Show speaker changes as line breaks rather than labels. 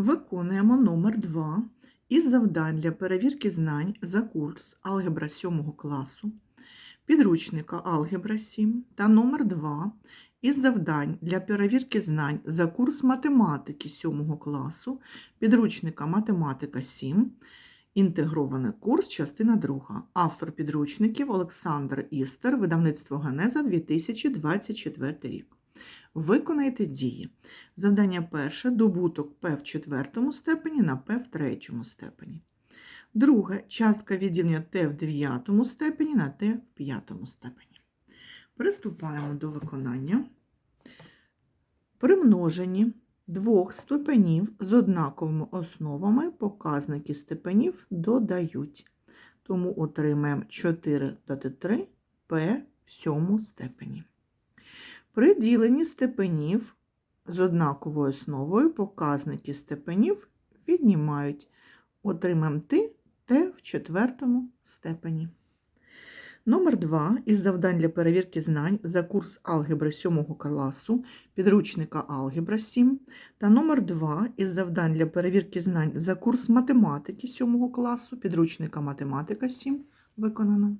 Виконуємо номер 2 із завдань для перевірки знань за курс алгебра 7 класу, підручника Алгебра 7 та номер 2 із завдань для перевірки знань за курс математики 7 класу, підручника Математика 7, інтегрований курс, частина 2. Автор підручників Олександр Істер, видавництво Генеза 2024 рік. Виконайте дії. Завдання перше добуток П в четвертому степені на П в третьому степені. Друге частка відділення Т в дев'ятому степені на Т в п'ятому степені. Приступаємо до виконання. При множенні двох степенів з однаковими основами показники степенів додають. Тому отримаємо 4 додати 3 П в сьому степені. При діленні степенів з однаковою основою показники степенів віднімають. Отримаємо ти Т в четвертому степені. Номер 2 із завдань для перевірки знань за курс алгебри 7 класу підручника Алгебра 7 та номер 2 із завдань для перевірки знань за курс математики 7 класу підручника Математика 7 виконано.